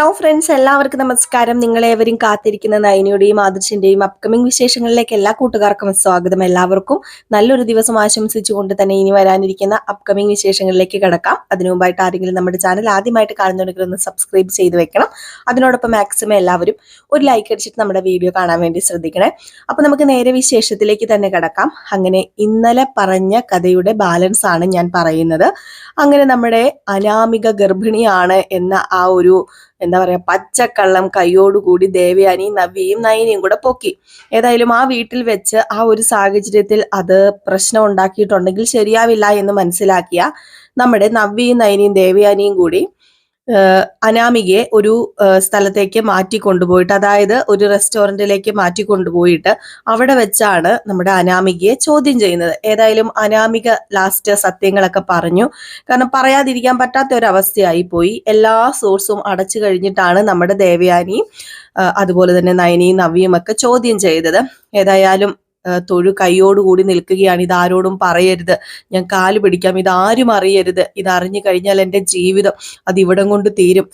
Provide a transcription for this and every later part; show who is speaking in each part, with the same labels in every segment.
Speaker 1: a friends എല്ലാവർക്കും നമസ്കാരം. നിങ്ങളേവരും കാത്തിരിക്കുന്ന നയനിയുടെയും ആദർശിന്റെയും അപ്കമിംഗ് വിശേഷങ്ങളിലേക്ക് എല്ലാ കൂട്ടുകാർക്കും സ്വാഗതം. എല്ലാവർക്കും നല്ലൊരു ദിവസം ആശംസിച്ചുകൊണ്ട് തന്നെ ഇനി വരാനിരിക്കുന്ന അപ്കമിംഗ് വിശേഷങ്ങളിലേക്ക് കിടക്കാം. അതിനു മുമ്പായിട്ട് ആരെങ്കിലും നമ്മുടെ ചാനൽ ആദ്യമായിട്ട് കാണുന്നുണ്ടെങ്കിൽ ഒന്ന് സബ്സ്ക്രൈബ് ചെയ്ത് വെക്കണം. അതിനോടൊപ്പം മാക്സിമം എല്ലാവരും ഒരു ലൈക്ക് അടിച്ചിട്ട് നമ്മുടെ വീഡിയോ കാണാൻ വേണ്ടി ശ്രദ്ധിക്കണേ. അപ്പൊ നമുക്ക് നേരെ വിശേഷത്തിലേക്ക് തന്നെ കിടക്കാം. അങ്ങനെ ഇന്നലെ പറഞ്ഞ കഥയുടെ ബാലൻസ് ആണ് ഞാൻ പറയുന്നത്. അങ്ങനെ നമ്മുടെ അനാമിക ഗർഭിണിയാണ് എന്ന ആ ഒരു എന്താ പറയാ പച്ചക്കള്ളം കൈയോടുകൂടി ദേവയാനി നവ്യയും നയനിയും കൂടെ പൊക്കി. ഏതായാലും ആ വീട്ടിൽ വെച്ച് ആ ഒരു സാഹചര്യത്തിൽ അത് പ്രശ്നം ഉണ്ടാക്കിയിട്ടുണ്ടെങ്കിൽ ശരിയാവില്ല എന്ന് മനസ്സിലാക്കിയ നമ്മുടെ നവ്യയും നയനിയും ദേവയാനിയും കൂടി അനാമികയെ ഒരു സ്ഥലത്തേക്ക് മാറ്റി കൊണ്ടുപോയിട്ട് അതായത് ഒരു റെസ്റ്റോറന്റിലേക്ക് മാറ്റി കൊണ്ടുപോയിട്ട് അവിടെ വെച്ചാണ് നമ്മുടെ അനാമികയെ ചോദ്യം ചെയ്യുന്നത്. ഏതായാലും അനാമിക ലാസ്റ്റ് സത്യങ്ങളൊക്കെ പറഞ്ഞു. കാരണം പറയാതിരിക്കാൻ പറ്റാത്ത ഒരു അവസ്ഥയായി പോയി. എല്ലാ സോഴ്സും അടച്ചു കഴിഞ്ഞിട്ടാണ് നമ്മുടെ ദേവയാനിയും അതുപോലെ തന്നെ നയനിയും നവിയും ഒക്കെ ചോദ്യം ചെയ്തത്. ഏതായാലും തൊഴു കൈയോടുകൂടി നിൽക്കുകയാണ്. ഇത് ആരോടും പറയരുത്. ഞാൻ കാൽ പിടിക്കാം. ഇത് ആരും അറിയരുത്. ഇത് കഴിഞ്ഞാൽ എന്റെ ജീവിതം അത് ഇവിടം കൊണ്ട് തീരും.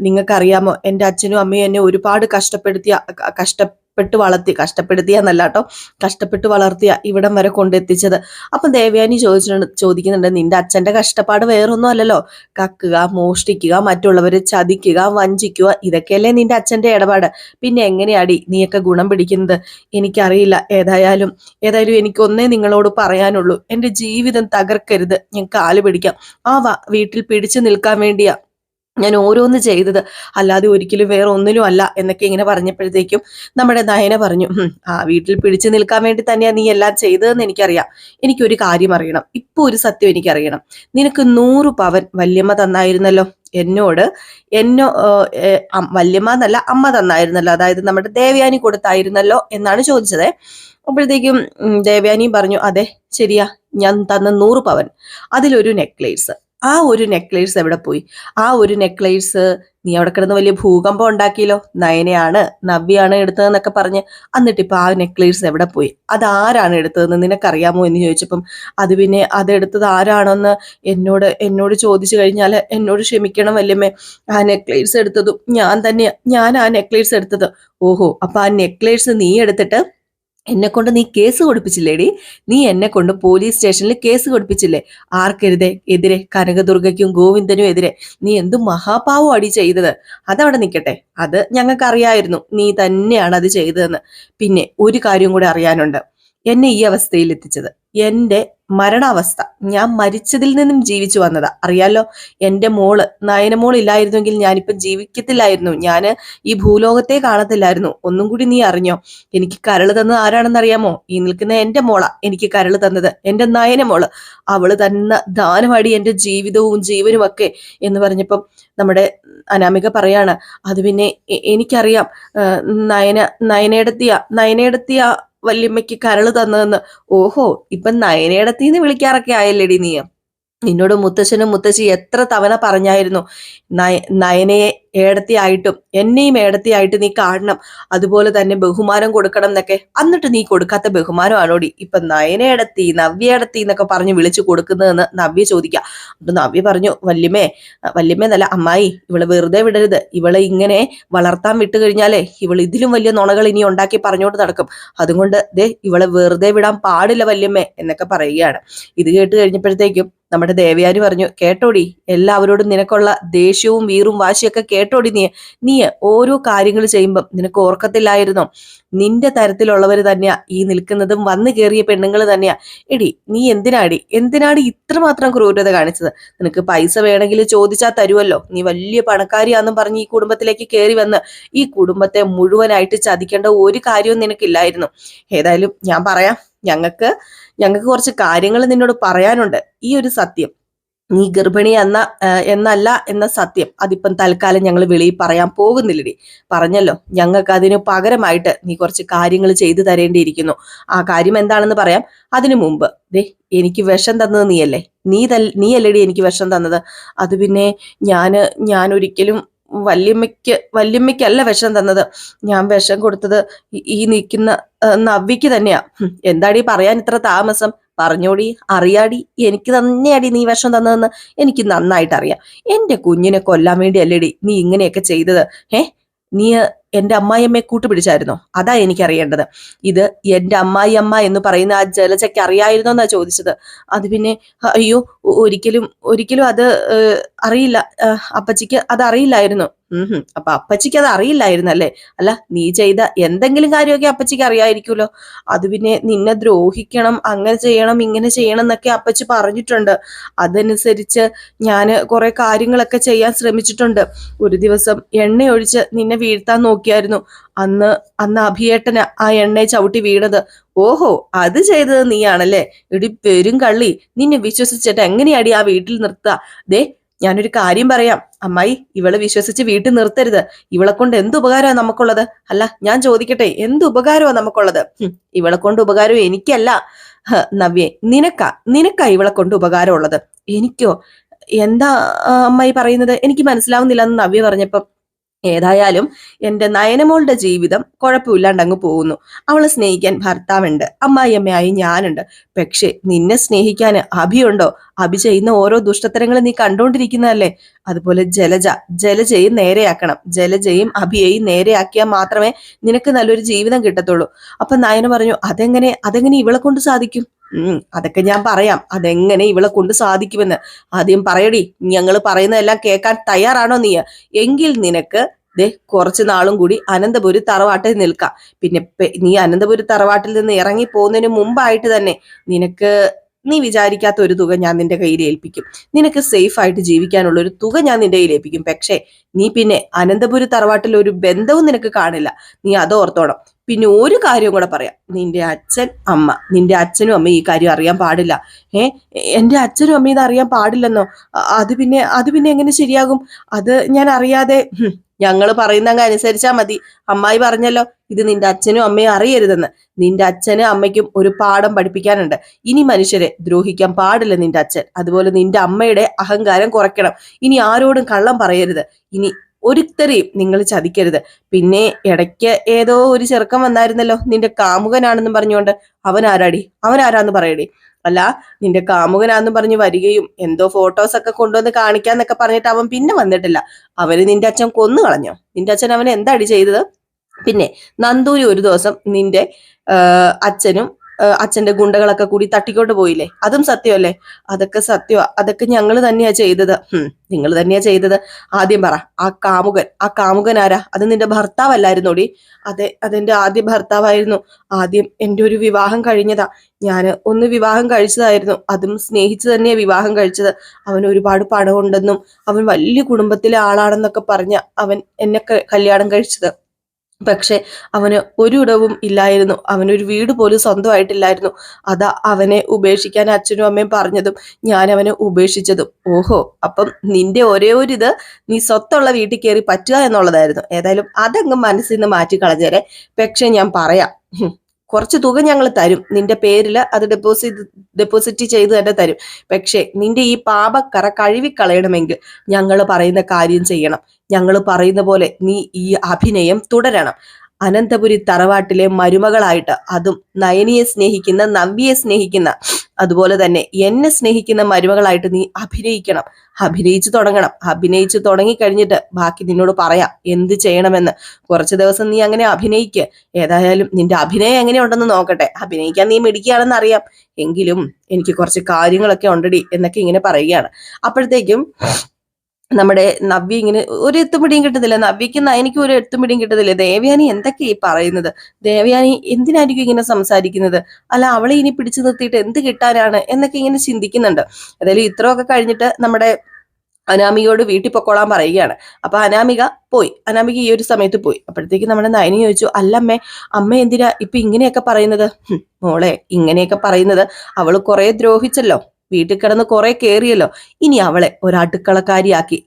Speaker 1: നിങ്ങൾക്കറിയാമോ? എന്റെ അച്ഛനും അമ്മയും എന്നെ ഒരുപാട് കഷ്ടപ്പെടുത്തിയ ക- കഷ്ടപ്പെട്ട് വളർത്തി കഷ്ടപ്പെടുത്തിയ എന്നല്ല കേട്ടോ കഷ്ടപ്പെട്ട് വളർത്തിയ ഇവിടം വരെ കൊണ്ടെത്തിച്ചത്. അപ്പം ദേവയാനി ചോദിച്ചിട്ടുണ്ട് ചോദിക്കുന്നുണ്ട് നിന്റെ അച്ഛന്റെ കഷ്ടപ്പാട് വേറൊന്നും അല്ലല്ലോ? കക്കുക മോഷ്ടിക്കുക മറ്റുള്ളവരെ ചതിക്കുക വഞ്ചിക്കുക ഇതൊക്കെയല്ലേ നിന്റെ അച്ഛന്റെ ഇടപാട്? പിന്നെ എങ്ങനെയാടി നീയൊക്കെ ഗുണം പിടിക്കുന്നത്? എനിക്കറിയില്ല ഏതായാലും ഏതായാലും എനിക്കൊന്നേ നിങ്ങളോട് പറയാനുള്ളൂ. എന്റെ ജീവിതം തകർക്കരുത്. ഞാൻ കാൽ പിടിക്കാം. ആ വീട്ടിൽ പിടിച്ചു നിൽക്കാൻ വേണ്ടിയാ. ഞാൻ ഓരോന്ന് ചെയ്തത്. അല്ലാതെ ഒരിക്കലും വേറെ ഒന്നിലും അല്ല എന്നൊക്കെ ഇങ്ങനെ പറഞ്ഞപ്പോഴത്തേക്കും നമ്മുടെ നയന പറഞ്ഞു ആ വീട്ടിൽ പിടിച്ചു നിൽക്കാൻ വേണ്ടി തന്നെയാ നീ എല്ലാം ചെയ്തതെന്ന് എനിക്കറിയാം. എനിക്കൊരു കാര്യം അറിയണം. ഇപ്പൊ ഒരു സത്യം എനിക്കറിയണം. നിനക്ക് നൂറ് പവൻ വല്യമ്മ തന്നായിരുന്നല്ലോ. എന്നോട് എന്നോ വല്യമ്മ എന്നല്ല അമ്മ തന്നായിരുന്നല്ലോ. അതായത് നമ്മുടെ ദേവയാനി കൊടുത്തായിരുന്നല്ലോ എന്നാണ് ചോദിച്ചത്. അപ്പോഴത്തേക്കും ദേവയാനി പറഞ്ഞു അതെ ശരിയാ. ഞാൻ തന്ന നൂറ് പവൻ. അതിലൊരു നെക്ലേസ്. ആ ഒരു നെക്ലേസ് എവിടെ പോയി? ആ ഒരു നെക്ലേസ് നീ അവിടെ കിടന്ന് വലിയ ഭൂകമ്പം ഉണ്ടാക്കിയല്ലോ? നയനയാണ് നവ്യാണ് എടുത്തതെന്നൊക്കെ പറഞ്ഞ് എന്നിട്ട് ഇപ്പൊ ആ നെക്ലേസ് എവിടെ പോയി? അതാരാണ് എടുത്തതെന്ന് നിനക്കറിയാമോ എന്ന് ചോദിച്ചപ്പം അത് പിന്നെ അതെടുത്തത് ആരാണെന്ന് എന്നോട് എന്നോട് ചോദിച്ചു കഴിഞ്ഞാൽ എന്നോട് ക്ഷമിക്കണം വല്യമ്മേ. ആ നെക്ലേസ് എടുത്തതും ഞാൻ തന്നെയാ ഞാൻ ആ നെക്ലേസ് എടുത്തത്. ഓഹോ അപ്പൊ ആ നെക്ലേസ് നീ എടുത്തിട്ട് എന്നെ കൊണ്ട് നീ കേസ് കൊടുപ്പിച്ചില്ലേടി? നീ എന്നെ കൊണ്ട് പോലീസ് സ്റ്റേഷനിൽ കേസ് കൊടുപ്പിച്ചില്ലേ? ആർക്കെതിരെ? എതിരെ? കനകദുർഗയ്ക്കും ഗോവിന്ദനും എതിരെ? നീ എന്ത് മഹാപാവം അടി ചെയ്തത്? അതവിടെ നിൽക്കട്ടെ അത് ഞങ്ങൾക്ക് അറിയായിരുന്നു നീ തന്നെയാണ് അത് ചെയ്തതെന്ന്. പിന്നെ ഒരു കാര്യം കൂടെ അറിയാനുണ്ട്. എന്നെ ഈ അവസ്ഥയിൽ എത്തിച്ചത് എന്റെ മരണാവസ്ഥ. ഞാൻ മരിച്ചതിൽ നിന്നും ജീവിച്ചു വന്നതാ. അറിയാലോ എന്റെ മോൾ നയനമോൾ ഇല്ലായിരുന്നെങ്കിൽ ഞാനിപ്പോ ജീവിക്കത്തില്ലായിരുന്നു. ഞാൻ ഈ ഭൂലോകത്തെ കാണത്തില്ലായിരുന്നു. ഒന്നും കൂടി നീ അറിഞ്ഞോ? എനിക്ക് കരൾ തന്നത് ആരാണെന്ന് അറിയാമോ ഈ നിൽക്കുന്ന എന്റെ മോള എനിക്ക് കരൾ തന്നത്. എന്റെ നയനമോൾ. അവൾ തന്ന ദാനമാടി എന്റെ ജീവിതവും ജീവനും ഒക്കെ എന്ന് പറഞ്ഞപ്പം നമ്മുടെ അനാമിക പറയാണ് അത് പിന്നെ എനിക്കറിയാം. നയന നയനയെടുത്തിയ നയനയെടുത്തിയ വല്യമ്മയ്ക്ക് കരൾ തന്നതെന്ന്. ഓഹോ ഇപ്പൊ നയനയിടത്തിന്ന് വിളിക്കാറൊക്കെ ആയല്ലേടി നീ. നിന്നോട് മുത്തശ്ശനും മുത്തശ്ശി എത്ര തവണ പറഞ്ഞായിരുന്നു നയ നയനയെ ഏടത്തിയായിട്ടും എന്നെയും ഏടത്തിയായിട്ട് നീ കാണണം അതുപോലെ തന്നെ ബഹുമാനം കൊടുക്കണം എന്നൊക്കെ. എന്നിട്ട് നീ കൊടുക്കാത്ത ബഹുമാനമാണോടി? ഇപ്പൊ നയനേടത്തി നവ്യേടത്തി എന്നൊക്കെ പറഞ്ഞ് വിളിച്ചു കൊടുക്കുന്നതെന്ന് നവ്യ ചോദിക്കാം. അപ്പൊ നവ്യ പറഞ്ഞു വല്യമ്മേ വല്യമ്മേ എന്നല്ല അമ്മായി ഇവളെ വെറുതെ വിടരുത്. ഇവളെ ഇങ്ങനെ വളർത്താൻ വിട്ടു കഴിഞ്ഞാലേ ഇവൾ ഇതിലും വലിയ നുണകൾ ഇനി ഉണ്ടാക്കി പറഞ്ഞുകൊണ്ട് നടക്കും. അതുകൊണ്ട് ദേ ഇവളെ വെറുതെ വിടാൻ പാടില്ല വല്യമ്മേ എന്നൊക്കെ പറയുകയാണ്. ഇത് കേട്ട് കഴിഞ്ഞപ്പോഴത്തേക്കും നമ്മുടെ ദേവയാനി പറഞ്ഞു കേട്ടോടി എല്ലാവരോടും നിനക്കുള്ള ദേഷ്യവും വീറും വാശിയൊക്കെ കേട്ടോടി നീ. നീ ഓരോ കാര്യങ്ങൾ ചെയ്യുമ്പം നിനക്ക് ഓർക്കത്തില്ലായിരുന്നോ. നിന്റെ തരത്തിലുള്ളവർ തന്നെയാ ഈ നിൽക്കുന്നതും വന്നു കയറിയ പെണ്ണുങ്ങൾ തന്നെയാ. എടി നീ എന്തിനാടി? എന്തിനാടി ഇത്രമാത്രം ക്രൂരത കാണിച്ചത്? നിനക്ക് പൈസ വേണമെങ്കിൽ ചോദിച്ചാൽ തരുമല്ലോ നീ വലിയ പണക്കാരിയാന്നും പറഞ്ഞ് ഈ കുടുംബത്തിലേക്ക് കയറി വന്ന് ഈ കുടുംബത്തെ മുഴുവനായിട്ട് ചതിക്കേണ്ട ഒരു കാര്യവും നിനക്കില്ലായിരുന്നു. ഏതായാലും ഞാൻ പറയാം ഞങ്ങൾക്ക് ഞങ്ങൾക്ക് കുറച്ച് കാര്യങ്ങൾ നിന്നോട് പറയാനുണ്ട്. ഈ ഒരു സത്യം. നീ ഗർഭിണി എന്ന എന്നല്ല എന്ന സത്യം. അതിപ്പം തൽക്കാലം ഞങ്ങൾ വെളിയിൽ പറയാൻ പോകുന്നില്ലടി. പറഞ്ഞല്ലോ ഞങ്ങൾക്ക് അതിന് പകരമായിട്ട് നീ കുറച്ച് കാര്യങ്ങൾ ചെയ്തു തരേണ്ടിയിരിക്കുന്നു. ആ കാര്യം എന്താണെന്ന് പറയാം. അതിനു മുമ്പ് ദേ എനിക്ക് വിഷം തന്നത് നീയല്ലേ? നീ തൽ നീയല്ലേടി എനിക്ക് വിഷം തന്നത്? അത് പിന്നെ ഞാൻ ഞാൻ ഒരിക്കലും വല്യമ്മയ്ക്ക് വല്യമ്മയ്ക്കല്ല വിഷം തന്നത്. ഞാൻ വിഷം കൊടുത്തത് ഈ- നിൽക്കുന്ന നവ്വിക്ക് തന്നെയാ. എന്താടി പറയാൻ ഇത്ര താമസം? പറഞ്ഞോടി അറിയാടി എനിക്ക് തന്നെയാടി നീ വിഷം തന്നതെന്ന് എനിക്ക് നന്നായിട്ട് അറിയാം എന്റെ കുഞ്ഞിനെ കൊല്ലാൻ വേണ്ടിയല്ലേടി നീ ഇങ്ങനെയൊക്കെ ചെയ്തത്. ഏ നീ എന്റെ അമ്മായിയമ്മയെ കൂട്ടുപിടിച്ചായിരുന്നോ? അതാ എനിക്കറിയേണ്ടത്. ഇത് എന്റെ അമ്മായിയമ്മ എന്ന് പറയുന്ന ആ ജലജയ്ക്ക് അറിയായിരുന്നോ എന്നാ ചോദിച്ചത്. അത് പിന്നെ അയ്യോ ഒരിക്കലും ഒരിക്കലും അത് അറിയില്ല. അപ്പച്ചിക്ക് അത് അറിയില്ലായിരുന്നു. അപ്പൊ അപ്പച്ചിക്ക് അത് അറിയില്ലായിരുന്നല്ലേ അല്ല? നീ ചെയ്ത എന്തെങ്കിലും കാര്യമൊക്കെ അപ്പച്ചിക്ക് അറിയായിരിക്കുമല്ലോ. അത് പിന്നെ നിന്നെ ദ്രോഹിക്കണം അങ്ങനെ ചെയ്യണം ഇങ്ങനെ ചെയ്യണം എന്നൊക്കെ അപ്പച്ചി പറഞ്ഞിട്ടുണ്ട്. അതനുസരിച്ച് ഞാൻ കുറെ കാര്യങ്ങളൊക്കെ ചെയ്യാൻ ശ്രമിച്ചിട്ടുണ്ട്. ഒരു ദിവസം എണ്ണയൊഴിച്ച് നിന്നെ വീഴ്ത്താൻ നോക്കിയായിരുന്നു. അന്ന് അന്ന് അഭിയേട്ടന് ആ എണ്ണയെ ചവിട്ടി വീണത്. ഓഹോ അത് ചെയ്തത് നീയാണല്ലേ? ഇടി പെരും കള്ളി നിന്നെ വിശ്വസിച്ചിട്ട് എങ്ങനെയാടി ആ വീട്ടിൽ നിർത്തുക ദേ ഞാനൊരു കാര്യം പറയാം. അമ്മായി ഇവളെ വിശ്വസിച്ച് വീട്ടിൽ നിർത്തരുത്. ഇവളെ കൊണ്ട് എന്ത് ഉപകാരമാണ് നമുക്കുള്ളത്? അല്ല ഞാൻ ചോദിക്കട്ടെ എന്ത് ഉപകാരമാണ് നമുക്കുള്ളത്? ഇവളെ കൊണ്ട് ഉപകാരം എനിക്കല്ല. നവ്യേ നിനക്കാ നിനക്കാ ഇവളെ കൊണ്ട് ഉപകാരമുള്ളത്? എനിക്കോ? എന്താ അമ്മായി പറയുന്നത്? എനിക്ക് മനസ്സിലാവുന്നില്ല എന്ന് നവ്യ പറഞ്ഞപ്പം. ഏതായാലും എന്റെ നയനമോളുടെ ജീവിതം കുഴപ്പമില്ലാണ്ട് അങ്ങ് പോകുന്നു. അവളെ സ്നേഹിക്കാൻ ഭർത്താവുണ്ട്. അമ്മായിയമ്മയായി ഞാനുണ്ട്. പക്ഷെ നിന്നെ സ്നേഹിക്കാൻ അഭിയുണ്ടോ അഭി ചെയ്യുന്ന ഓരോ ദുഷ്ടത്തരങ്ങളും നീ കണ്ടോണ്ടിരിക്കുന്നതല്ലേ അതുപോലെ ജലജ ജലജയും നേരെയാക്കണം. ജലജയും അഭിയെയും നേരെയാക്കിയാൽ മാത്രമേ നിനക്ക് നല്ലൊരു ജീവിതം കിട്ടത്തുള്ളൂ. അപ്പൊ നയന പറഞ്ഞു അതെങ്ങനെ? അതെങ്ങനെ ഇവളെ കൊണ്ട് സാധിക്കും? ഉം അതൊക്കെ ഞാൻ പറയാം. അതെങ്ങനെ ഇവളെ കൊണ്ട് സാധിക്കുമെന്ന്? ആദ്യം പറയടി. ഞങ്ങൾ പറയുന്നതെല്ലാം കേൾക്കാൻ തയ്യാറാണോ നീ എങ്കിൽ നിനക്ക് ദേ കുറച്ചു നാളും കൂടി അനന്തപുരി തറവാട്ടിൽ നിൽക്കാം. പിന്നെ നീ അനന്തപുരി തറവാട്ടിൽ നിന്ന് ഇറങ്ങി പോകുന്നതിന് മുമ്പായിട്ട് തന്നെ നിനക്ക് നീ വിചാരിക്കാത്ത ഒരു തുക ഞാൻ നിന്റെ കയ്യിൽ ഏൽപ്പിക്കും. നിനക്ക് സേഫ് ആയിട്ട് ജീവിക്കാനുള്ള ഒരു തുക ഞാൻ നിന്റെ കയ്യിൽ ഏൽപ്പിക്കും. പക്ഷേ നീ പിന്നെ അനന്തപുരി തറവാട്ടിൽ ഒരു ബന്ധവും നിനക്ക് കാണില്ല. നീ അത് ഓർത്തോണം പിന്നെ ഒരു കാര്യം കൂടെ പറയാം. നിന്റെ അച്ഛൻ അമ്മ നിന്റെ അച്ഛനും അമ്മ ഈ കാര്യം അറിയാൻ പാടില്ല. ഏ എന്റെ അച്ഛനും അമ്മയും ഇത് അറിയാൻ പാടില്ലെന്നോ? അത് പിന്നെ അത് പിന്നെ എങ്ങനെ ശരിയാകും? അത് ഞാൻ അറിയാതെ. ഞങ്ങൾ പറയുന്ന അനുസരിച്ചാ മതി. അമ്മായി പറഞ്ഞല്ലോ ഇത് നിന്റെ അച്ഛനും അമ്മയും അറിയരുതെന്ന്. നിന്റെ അച്ഛനും അമ്മയ്ക്കും ഒരു പാഠം പഠിപ്പിക്കാനുണ്ട്. ഇനി മനുഷ്യരെ ദ്രോഹിക്കാൻ പാടില്ല നിന്റെ അച്ഛൻ. അതുപോലെ നിന്റെ അമ്മയുടെ അഹങ്കാരം കുറയ്ക്കണം. ഇനി ആരോടും കള്ളം പറയരുത്. ഇനി ഒരുത്തരെയും നിങ്ങൾ ചതിക്കരുത്. പിന്നെ ഇടയ്ക്ക് ഏതോ ഒരു ചെറുക്കൻ വന്നായിരുന്നല്ലോ നിന്റെ കാമുകനാണെന്ന് പറഞ്ഞുകൊണ്ട്. അവൻ ആരാടി? അവൻ ആരാന്ന് പറയടി? അല്ല നിന്റെ കാമുകനാന്ന് പറഞ്ഞ് വരികയും എന്തോ ഫോട്ടോസ് ഒക്കെ കൊണ്ടുവന്ന് കാണിക്കാന്നൊക്കെ പറഞ്ഞിട്ട് അവൻ പിന്നെ വന്നിട്ടില്ല. അവർ നിന്റെ അച്ഛൻ കൊന്നു കളഞ്ഞോ? നിന്റെ അച്ഛൻ അവൻ എന്താടി ചെയ്തത്? പിന്നെ നന്ദൂരി ഒരു ദിവസം നിന്റെ അച്ഛനും അച്ഛന്റെ ഗുണ്ടകളൊക്കെ കൂടി തട്ടിക്കൊണ്ട് പോയില്ലേ? അതും സത്യമല്ലേ? അതൊക്കെ സത്യം അതൊക്കെ ഞങ്ങൾ തന്നെയാ ചെയ്തത്. നിങ്ങൾ തന്നെയാ ചെയ്തത്. ആദ്യം പറ ആ കാമുകൻ ആ കാമുകൻ ആരാ? അത് നിന്റെ ഭർത്താവല്ലായിരുന്നോടി? അതെ അതെന്റെ ആദ്യ ഭർത്താവായിരുന്നു. ആദ്യം എന്റെ ഒരു വിവാഹം കഴിഞ്ഞതാ. ഞാൻ ഒന്ന് വിവാഹം കഴിച്ചതായിരുന്നു. അതും സ്നേഹിച്ച് തന്നെയാ വിവാഹം കഴിച്ചത്. അവൻ ഒരുപാട് പണമുണ്ടെന്നും അവൻ വലിയ കുടുംബത്തിലെ ആളാണെന്നൊക്കെ പറഞ്ഞ അവൻ എന്നെ കല്യാണം കഴിച്ചത്. പക്ഷെ അവന് ഒരു ഇടവും ഇല്ലായിരുന്നു. അവനൊരു വീട് പോലും സ്വന്തമായിട്ടില്ലായിരുന്നു. അതാ അവനെ ഉപേക്ഷിക്കാൻ അച്ഛനും അമ്മയും പറഞ്ഞതും ഞാൻ അവനെ ഉപേക്ഷിച്ചതും. ഓഹോ അപ്പം നിന്റെ ഒരേ ഒരു ഇത് നീ സ്വത്തുള്ള വീട്ടിൽ കയറി പറ്റുക എന്നുള്ളതായിരുന്നു. ഏതായാലും അതങ്ങ് മനസ്സിൽ നിന്ന് മാറ്റി കളഞ്ഞേരെ പക്ഷെ ഞാൻ പറയാം. കുറച്ച് തുക ഞങ്ങൾ തരും. നിന്റെ പേരിൽ അത് ഡെപ്പോസിറ്റ് ഡെപ്പോസിറ്റ് ചെയ്ത് തന്നെ തരും. പക്ഷേ നിന്റെ ഈ പാപക്കറ കഴുകിക്കളയണമെങ്കിൽ ഞങ്ങൾ പറയുന്ന കാര്യം ചെയ്യണം. ഞങ്ങൾ പറയുന്ന പോലെ നീ ഈ അഭിനയം തുടരണം. അനന്തപുരി തറവാട്ടിലെ മരുമകളായിട്ട് അതും നയനിയെ സ്നേഹിക്കുന്ന നവ്യയെ സ്നേഹിക്കുന്ന അതുപോലെ തന്നെ എന്നെ സ്നേഹിക്കുന്ന മരുമകളായിട്ട് നീ അഭിനയിക്കണം. അഭിനയിച്ചു തുടങ്ങണം. അഭിനയിച്ചു തുടങ്ങി കഴിഞ്ഞിട്ട് ബാക്കി നിന്നോട് പറയാം എന്ത് ചെയ്യണമെന്ന്. കുറച്ച് ദിവസം നീ അങ്ങനെ അഭിനയിക്ക്. ഏതായാലും നിന്റെ അഭിനയം എങ്ങനെയുണ്ടെന്ന് നോക്കട്ടെ. അഭിനയിക്കാൻ നീ മിടിക്കുകയാണെന്ന് അറിയാം. എങ്കിലും എനിക്ക് കുറച്ച് കാര്യങ്ങളൊക്കെ ഉണ്ടടി എന്നൊക്കെ ഇങ്ങനെ പറയുകയാണ്. അപ്പോഴത്തേക്കും നമ്മുടെ നവ്യ ഇങ്ങനെ ഒരു എത്തും എത്തുപിടിയും കിട്ടുന്നില്ല നവ്യക്ക് നയനിക്ക് ഒരു എത്തും എത്തുപിടിയും കിട്ടുന്നില്ല. ദേവയാനി എന്തൊക്കെയാ ഈ പറയുന്നത്? ദേവയാനി എന്തിനായിരിക്കും ഇങ്ങനെ സംസാരിക്കുന്നത്? അല്ല അവളെ ഇനി പിടിച്ചു നിർത്തിയിട്ട് എന്ത് കിട്ടാനാണ് എന്നൊക്കെ ഇങ്ങനെ ചിന്തിക്കുന്നുണ്ട്. ഏതായാലും ഇത്രയൊക്കെ കഴിഞ്ഞിട്ട് നമ്മുടെ അനാമികയോട് വീട്ടിൽ പൊക്കോളാൻ പറയുകയാണ്. അപ്പൊ അനാമിക പോയി. അനാമിക ഈ ഒരു സമയത്ത് പോയി. അപ്പോഴത്തേക്ക് നമ്മുടെ നയനി ചോദിച്ചു അല്ലമ്മേ അമ്മ എന്തിനാ ഇപ്പൊ ഇങ്ങനെയൊക്കെ പറയുന്നത്? മോളെ ഇങ്ങനെയൊക്കെ പറയുന്നത് അവൾ കുറെ ദ്രോഹിച്ചല്ലോ. വീട്ടിൽ കിടന്ന് കുറെ കേറിയല്ലോ. ഇനി അവളെ ഒരു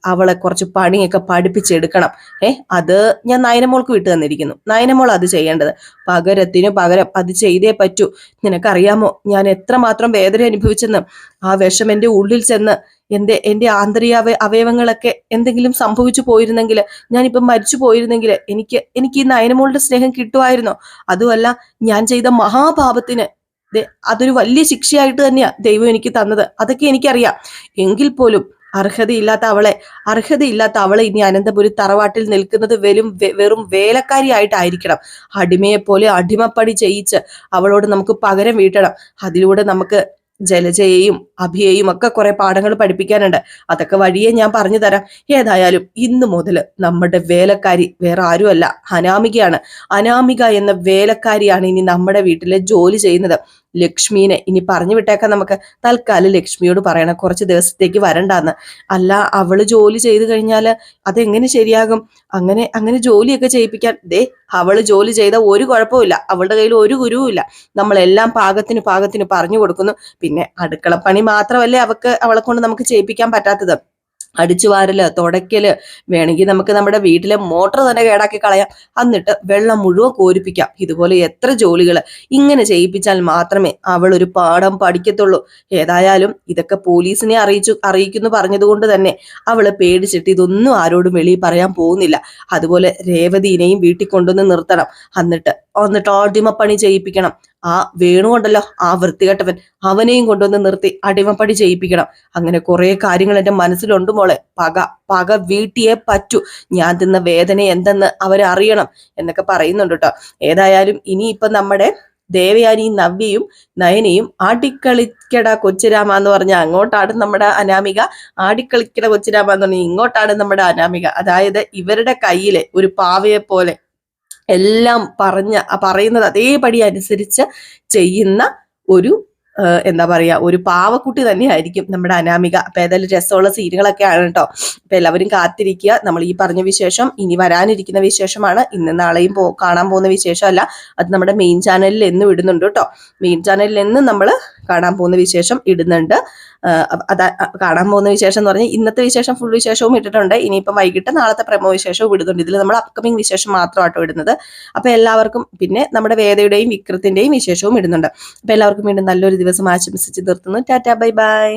Speaker 1: അവളെ കുറച്ച് പണിയൊക്കെ പഠിപ്പിച്ചെടുക്കണം. ഏ അത് ഞാൻ നയനമോൾക്ക് വിട്ടു തന്നിരിക്കുന്നു. നയനമോൾ അത് ചെയ്യേണ്ടത്. പകരത്തിന് പകരം അത് ചെയ്തേ പറ്റൂ. നിനക്കറിയാമോ ഞാൻ എത്രമാത്രം വേദന അനുഭവിച്ചെന്ന് ആ വിഷം എന്റെ ഉള്ളിൽ ചെന്ന് എന്റെ എന്റെ ആന്തരിക അവയ അവയവങ്ങളൊക്കെ എന്തെങ്കിലും സംഭവിച്ചു പോയിരുന്നെങ്കിൽ ഞാനിപ്പം മരിച്ചു പോയിരുന്നെങ്കിൽ എനിക്ക് എനിക്ക് ഈ നയനമോളുടെ സ്നേഹം കിട്ടുമായിരുന്നോ? അതുമല്ല ഞാൻ ചെയ്ത മഹാപാപത്തിന് അതൊരു വലിയ ശിക്ഷയായിട്ട് തന്നെയാ ദൈവം എനിക്ക് തന്നത്. അതൊക്കെ എനിക്കറിയാം. എങ്കിൽ പോലും അർഹതയില്ലാത്ത അവളെ അർഹതയില്ലാത്ത അവളെ ഇനി അനന്തപുരി തറവാട്ടിൽ നിൽക്കുന്നത് വെറും വെറും വേലക്കാരിയായിട്ടായിരിക്കണം. അടിമയെ പോലെ അടിമപ്പടി ചെയ്യിച്ച് അവളോട് നമുക്ക് പകരം വീട്ടണം. അതിലൂടെ നമുക്ക് ജലജയെയും അഭിയെയും ഒക്കെ കുറെ പാഠങ്ങൾ പഠിപ്പിക്കാനുണ്ട്. അതൊക്കെ വഴിയെ ഞാൻ പറഞ്ഞു തരാം. ഏതായാലും ഇന്നു മുതൽ നമ്മുടെ വേലക്കാരി വേറെ ആരുമല്ല അനാമികയാണ്. അനാമിക എന്ന വേലക്കാരിയാണ് ഇനി നമ്മുടെ വീട്ടിലെ ജോലി ചെയ്യുന്നത്. ലക്ഷ്മീനെ ഇനി പറഞ്ഞു വിട്ടേക്കാം നമുക്ക്. തൽക്കാലം ലക്ഷ്മിയോട് പറയണം കുറച്ച് ദിവസത്തേക്ക് വരണ്ടാന്ന്. അല്ല അവൾ ജോലി ചെയ്തു കഴിഞ്ഞാൽ അതെങ്ങനെ ശരിയാകും? അങ്ങനെ അങ്ങനെ ജോലിയൊക്കെ ചെയ്യിപ്പിക്കാൻ. ദേ അവൾ ജോലി ചെയ്ത ഒരു കുഴപ്പമില്ല അവളുടെ കയ്യിൽ ഒരു ഗുരുവുമില്ല. നമ്മളെല്ലാം പാകത്തിന് പാകത്തിന് പറഞ്ഞു കൊടുക്കുന്നു. പിന്നെ അടുക്കളപ്പണി മാത്രമല്ലേ അവക്ക് അവളെ കൊണ്ട് നമുക്ക് ചെയ്യിപ്പിക്കാൻ പറ്റാത്തത്. അടിച്ചുവാരൽ തുടയ്ക്കൽ വേണമെങ്കിൽ നമുക്ക് നമ്മുടെ വീട്ടിലെ മോട്ടർ തന്നെ കേടാക്കി കളയാം. എന്നിട്ട് വെള്ളം മുഴുവൻ കോരിപ്പിക്കാം. ഇതുപോലെ എത്ര ജോലികൾ ഇങ്ങനെ ചെയ്യിപ്പിച്ചാൽ മാത്രമേ അവൾ ഒരു പാഠം പഠിക്കത്തുള്ളൂ. ഏതായാലും ഇതൊക്കെ പോലീസിനെ അറിയിച്ചു അറിയിക്കുന്നു പറഞ്ഞതുകൊണ്ട് തന്നെ അവൾ പേടിച്ചിട്ട് ഇതൊന്നും ആരോടും വെളിയിൽ പറയാൻ പോകുന്നില്ല. അതുപോലെ രേവതിനെയും വീട്ടിൽ കൊണ്ടുവന്ന് നിർത്തണം. എന്നിട്ട് എന്നിട്ട് പണി ചെയ്യിപ്പിക്കണം. ആ വേണുണ്ടല്ലോ ആ വൃത്തികെട്ടവൻ അവനെയും കൊണ്ടുവന്ന് നിർത്തി അടിമപ്പടി ചെയ്യിപ്പിക്കണം. അങ്ങനെ കുറെ കാര്യങ്ങൾ എന്റെ മനസ്സിലുണ്ട് മോളെ. പക പക വീട്ടിയേ പറ്റൂ. ഞാൻ തിന്ന വേദന എന്തെന്ന് അവരറിയണം എന്നൊക്കെ പറയുന്നുണ്ട് കേട്ടോ. ഏതായാലും ഇനിയിപ്പൊ നമ്മുടെ ദേവയാനിയും നവ്യയും നയനയും ആടിക്കളിക്കട കൊച്ചുരാമ എന്ന് പറഞ്ഞ അങ്ങോട്ടാണ് നമ്മുടെ അനാമിക. ആടിക്കളിക്കട കൊച്ചുരാമ എന്ന് പറഞ്ഞ ഇങ്ങോട്ടാണ് നമ്മുടെ അനാമിക. അതായത് ഇവരുടെ കയ്യിലെ ഒരു പാവയെ പോലെ എല്ലാം പറഞ്ഞ പറയുന്നത് അതേപടി അനുസരിച്ച് ചെയ്യുന്ന ഒരു എന്താ പറയാ ഒരു പാവക്കുട്ടി തന്നെയായിരിക്കും നമ്മുടെ അനാമിക. അപ്പൊ ഏതായാലും രസമുള്ള സീനുകളൊക്കെ ആണ് കേട്ടോ. അപ്പൊ എല്ലാവരും കാത്തിരിക്കുക. നമ്മൾ ഈ പറഞ്ഞ വിശേഷം ഇനി വരാനിരിക്കുന്ന വിശേഷമാണ്. ഇന്ന് നാളെയും പോ കാണാൻ പോകുന്ന വിശേഷമല്ല. അത് നമ്മുടെ മെയിൻ ചാനലിൽ എന്നും ഇടുന്നുണ്ട് കേട്ടോ. മെയിൻ ചാനലിൽ എന്നും നമ്മൾ കാണാൻ പോകുന്ന വിശേഷം ഇടുന്നുണ്ട്. അതാ കാണാൻ പോകുന്ന വിശേഷം എന്ന് പറഞ്ഞാൽ ഇന്നത്തെ വിശേഷം ഫുൾ വിശേഷവും ഇട്ടിട്ടുണ്ട്. ഇനിയിപ്പം വൈകിട്ട് നാളത്തെ പ്രമോ വിശേഷവും ഇടുന്നുണ്ട്. ഇതിൽ നമ്മൾ അപ്കമിങ് വിശേഷം മാത്രമായിട്ടോ ഇടുന്നത്. അപ്പൊ എല്ലാവർക്കും പിന്നെ നമ്മുടെ വേദയുടെയും വിക്രത്തിന്റെയും വിശേഷവും ഇടുന്നുണ്ട്. അപ്പൊ എല്ലാവർക്കും വീണ്ടും നല്ലൊരു ദിവസം ആശംസിച്ച് നിർത്തുന്നു. Tata bye bye.